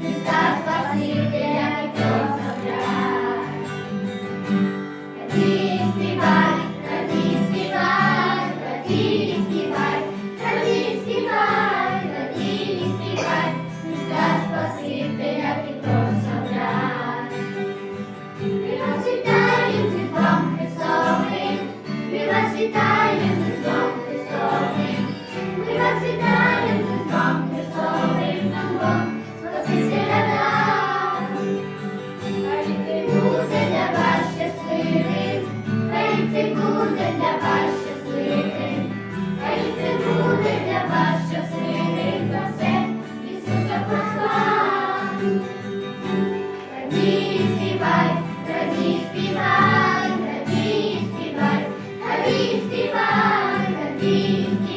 Христа Спасителя і Петра. Буде для вас щасливим, хай це буде для вас.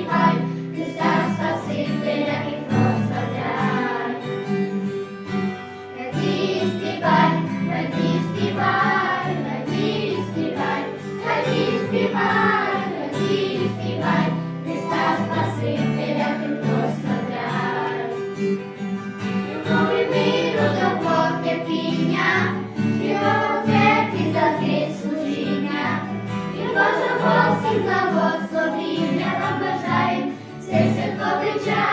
вітай, Христа Спасителя і прославляй. Радій співай, радій співай, радій співай, радій співай, радій співай, Христа Спасителя і до Бог терпіння, Його церкві за Христ служіння, І Божого всім благословіння. Jack.